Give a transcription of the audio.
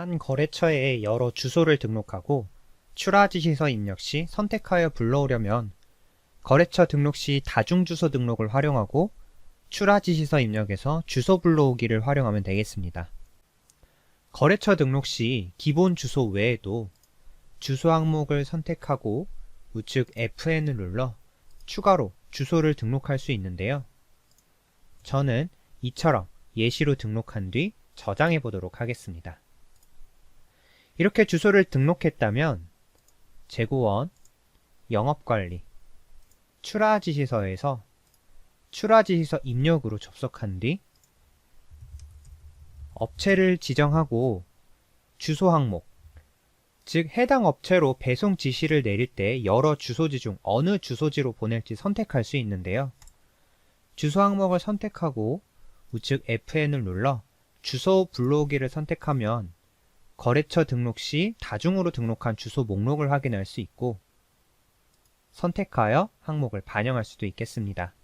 한 거래처에 여러 주소를 등록하고 출하 지시서 입력 시 선택하여 불러오려면 거래처 등록 시 다중 주소 등록을 활용하고 출하 지시서 입력에서 주소 불러오기를 활용하면 되겠습니다. 거래처 등록 시 기본 주소 외에도 주소 항목을 선택하고 우측 Fn을 눌러 추가로 주소를 등록할 수 있는데요. 저는 이처럼 예시로 등록한 뒤 저장해 보도록 하겠습니다. 이렇게 주소를 등록했다면 재고원, 영업관리, 출하지시서에서 출하지시서 입력으로 접속한 뒤 업체를 지정하고 주소 항목, 즉 해당 업체로 배송 지시를 내릴 때 여러 주소지 중 어느 주소지로 보낼지 선택할 수 있는데요. 주소 항목을 선택하고 우측 Fn을 눌러 주소 불러오기를 선택하면 거래처 등록 시 다중으로 등록한 주소 목록을 확인할 수 있고 선택하여 항목을 반영할 수도 있겠습니다.